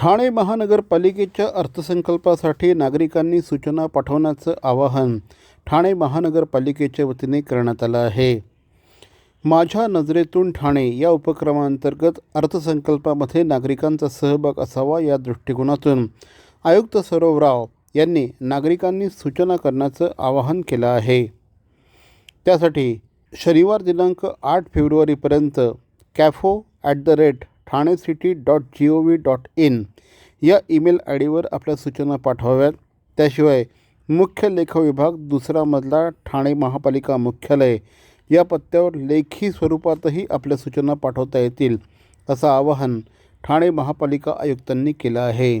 ठाणे महानगरपालिकेच्या अर्थसंकल्पासाठी नागरिकांनी सूचना पाठवण्याचं आवाहन ठाणे महानगरपालिकेच्या वतीने करण्यात आलं आहे. माझ्या नजरेतून ठाणे या उपक्रमांतर्गत अर्थसंकल्पामध्ये नागरिकांचा सहभाग असावा या दृष्टिकोनातून आयुक्त सौरव राव यांनी नागरिकांनी सूचना करण्याचं आवाहन केलं आहे. त्यासाठी शनिवार दिनांक आठ फेब्रुवारीपर्यंत cafo at the rate Thane city dot G O V dot in या ईमेल आय डीवर आपल्या सूचना पाठवाव्यात. त्याशिवाय मुख्य लेख विभाग दुसरा मजला ठाणे महापालिका मुख्यालय या पत्त्यावर लेखी स्वरूपातही आपल्या सूचना पाठवता येतील असं आवाहन ठाणे महापालिका आयुक्तांनी केलं आहे.